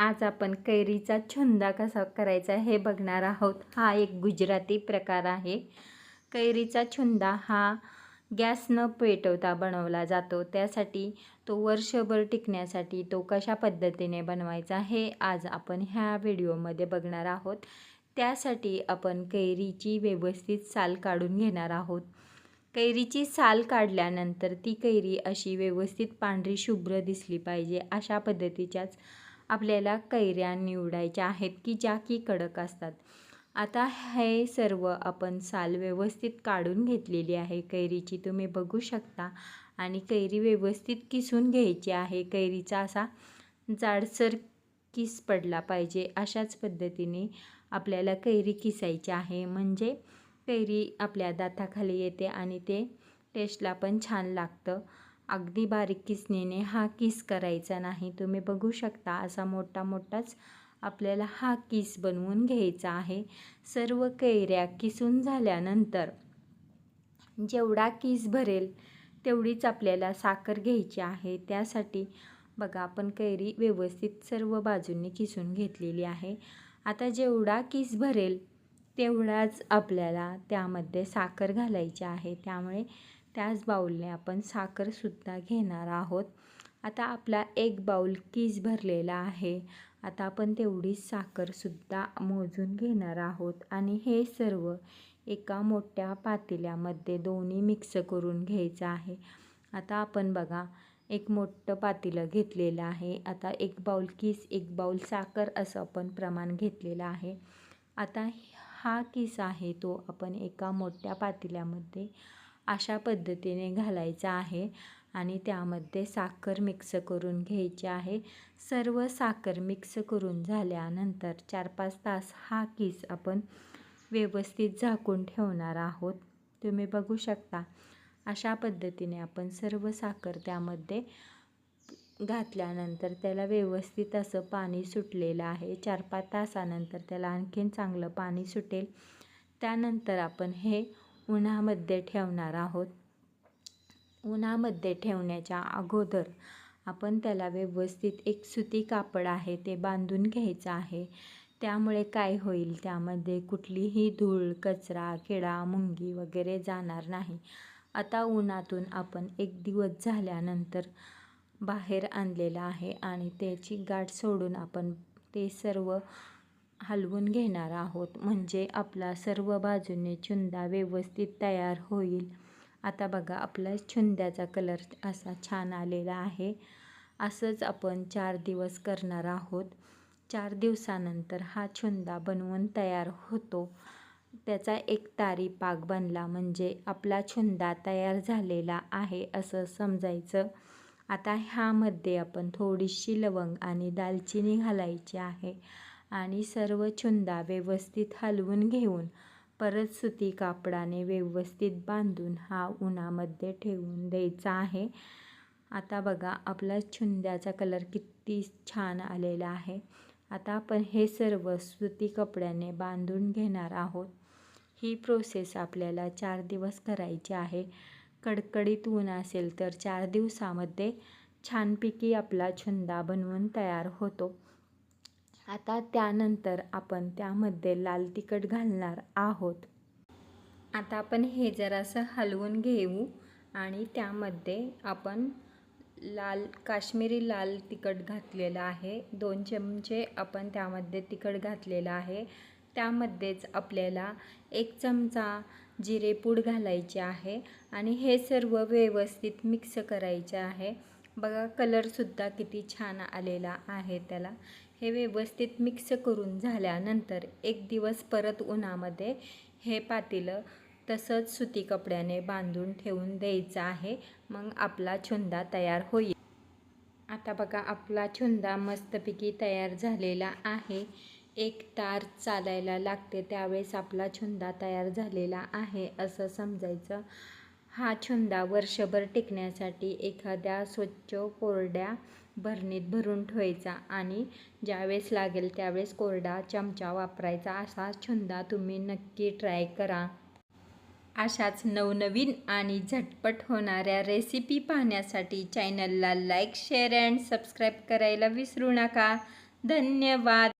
आज आपण कैरीचा छंदा कसा करायचा हे बघणार आहोत. हा एक गुजराती प्रकार आहे. कैरीचा छुंदा हा गॅस न पेटवता बनवला जातो. त्यासाठी तो वर्षभर टिकण्यासाठी तो कशा पद्धतीने बनवायचा हे आज आपण ह्या व्हिडिओमध्ये बघणार आहोत. त्यासाठी आपण कैरीची व्यवस्थित साल काढून घेणार आहोत. कैरीची साल काढल्यानंतर ती कैरी अशी व्यवस्थित पांढरी शुभ्र दिसली पाहिजे अशा पद्धतीच्याच आपल्याला कैऱ्या निवडायच्या आहेत की ज्या की कडक असतात. आता हे सर्व आपण साल व्यवस्थित काढून घेतलेली आहे. कैरीची तुम्ही बघू शकता. आणि कैरी व्यवस्थित किसून घ्यायची आहे. कैरीचा असा जाडसर किस पडला पाहिजे अशाच पद्धतीने आपल्याला कैरी किसायची आहे. म्हणजे कैरी आपल्या दाताखाली येते आणि ते टेस्टला पण छान लागतं. अगदी बारीक किसणीने हा किस करायचा नाही. तुम्ही बघू शकता असा मोठा मोठाच आपल्याला हा किस बनवून घ्यायचा आहे. सर्व कैऱ्या किसून झाल्यानंतर जेवढा किस भरेल तेवढीच आपल्याला साखर घ्यायची आहे. त्यासाठी बघा आपण कैरी व्यवस्थित सर्व बाजूंनी किसून घेतलेली आहे. आता जेवढा किस भरेल तेवढाच आपल्याला त्यामध्ये साखर घालायची आहे. त्यामुळे त्याच बाऊलने आपण साखरसुद्धा घेणार आहोत. आता आपला एक बाऊल किस भरलेला आहे. आता आपण तेवढी साखरसुद्धा मोजून घेणार आहोत. आणि हे सर्व एका मोठ्या पातेल्यामध्ये दोन्ही मिक्स करून घ्यायचं आहे. आता आपण बघा एक मोठं पातेलं घेतलेलं आहे. आता एक बाऊल किस एक बाऊल साखर असं आपण प्रमाण घेतलेलं आहे. आता हा किस आहे तो आपण एका मोठ्या पातेल्यामध्ये अशा पद्धतीने घालायचा आहे आणि त्यामध्ये साखर मिक्स करून घ्यायची आहे. सर्व साखर मिक्स करून झाल्यानंतर चार पाच तास हा किस आपण व्यवस्थित झाकून ठेवणार आहोत. तुम्ही बघू शकता अशा पद्धतीने आपण सर्व साखर त्यामध्ये घातल्यानंतर त्याला व्यवस्थित असं पाणी सुटलेलं आहे. चार पाच तासानंतर त्याला आणखीन चांगलं पाणी सुटेल. त्यानंतर आपण हे उन्हामध्ये ठेवणार आहोत. उन्हामध्ये ठेवण्याच्या अगोदर आपण त्याला व्यवस्थित एक सुती कापड आहे ते बांधून घ्यायचं आहे. त्यामुळे काय होईल? त्यामध्ये कुठलीही धूळ कचरा किडा मुंगी वगैरे जाणार नाही. आता उन्हातून आपण एक दिवस झाल्यानंतर बाहेर आणलेलं आहे आणि त्याची गाठ सोडून आपण ते सर्व हलवून घेणार आहोत. म्हणजे आपला सर्व बाजूने चुंदा व्यवस्थित तयार होईल. आता बघा आपला छुंद्याचा कलर असा छान आलेला आहे. असंच आपण चार दिवस करणार आहोत. चार दिवसानंतर हा छुंदा बनवून तयार होतो. त्याचा एक तारी पाक बनला म्हणजे आपला छुंदा तयार झालेला आहे असं समजायचं. आता ह्यामध्ये आपण थोडीशी लवंग आणि दालचिनी घालायची आहे. आणि सर्व छुंदा व्यवस्थित हलवून घेऊन परत सुती कापडाने व्यवस्थित बांधून हा उन्हामध्ये ठेवून द्यायचा आहे. आता बघा आपला छुंद्याचा कलर किती छान आलेला आहे. आता आपण हे सर्व सुती कपड्याने बांधून घेणार आहोत. ही प्रोसेस आपल्याला चार दिवस करायची आहे. कडकडीत ऊन असेल तर चार दिवसामध्ये छानपैकी आपला छुंदा बनवून तयार होतो. आता त्यानंतर आपण त्यामध्ये लाल तिखट घालणार आहोत. आता आपण हे जरासं हलवून घेऊ आणि त्यामध्ये आपण लाल काश्मीरी लाल तिखट घातलेलं आहे. दोन चमचे आपण त्यामध्ये तिखट घातलेलं आहे. त्यामध्येच आपल्याला एक चमचा जिरेपूड घालायचे आहे आणि हे सर्व व्यवस्थित मिक्स करायचे आहे. बघा कलरसुद्धा किती छान आलेला आहे त्याला. हे व्यवस्थित मिक्स करून झाल्यानंतर एक दिवस परत उन्हामध्ये हे पातेलं तसंच सुती कपड्याने बांधून ठेवून द्यायचं आहे. मग आपला छुंदा तयार होईल. आता बघा आपला छुंदा मस्तपैकी तयार झालेला आहे. एक तार चालायला लागते त्यावेळेस आपला छुंदा तयार झालेला आहे असं समजायचं. हा छंद वर्षभर टिकण्यासाठी एखाद्या स्वच्छ कोरड्या भरणीत भरून ठेवायचा आणि ज्यावेळेस लागेल त्यावेळेस कोरडा चमचा वापरायचा. असा छंद तुम्ही नक्की ट्राय करा. अशाच नवनवीन आणि झटपट होणाऱ्या रेसिपी पाहण्यासाठी चॅनलला लाईक शेअर अँड सबस्क्राईब करायला विसरू नका. धन्यवाद.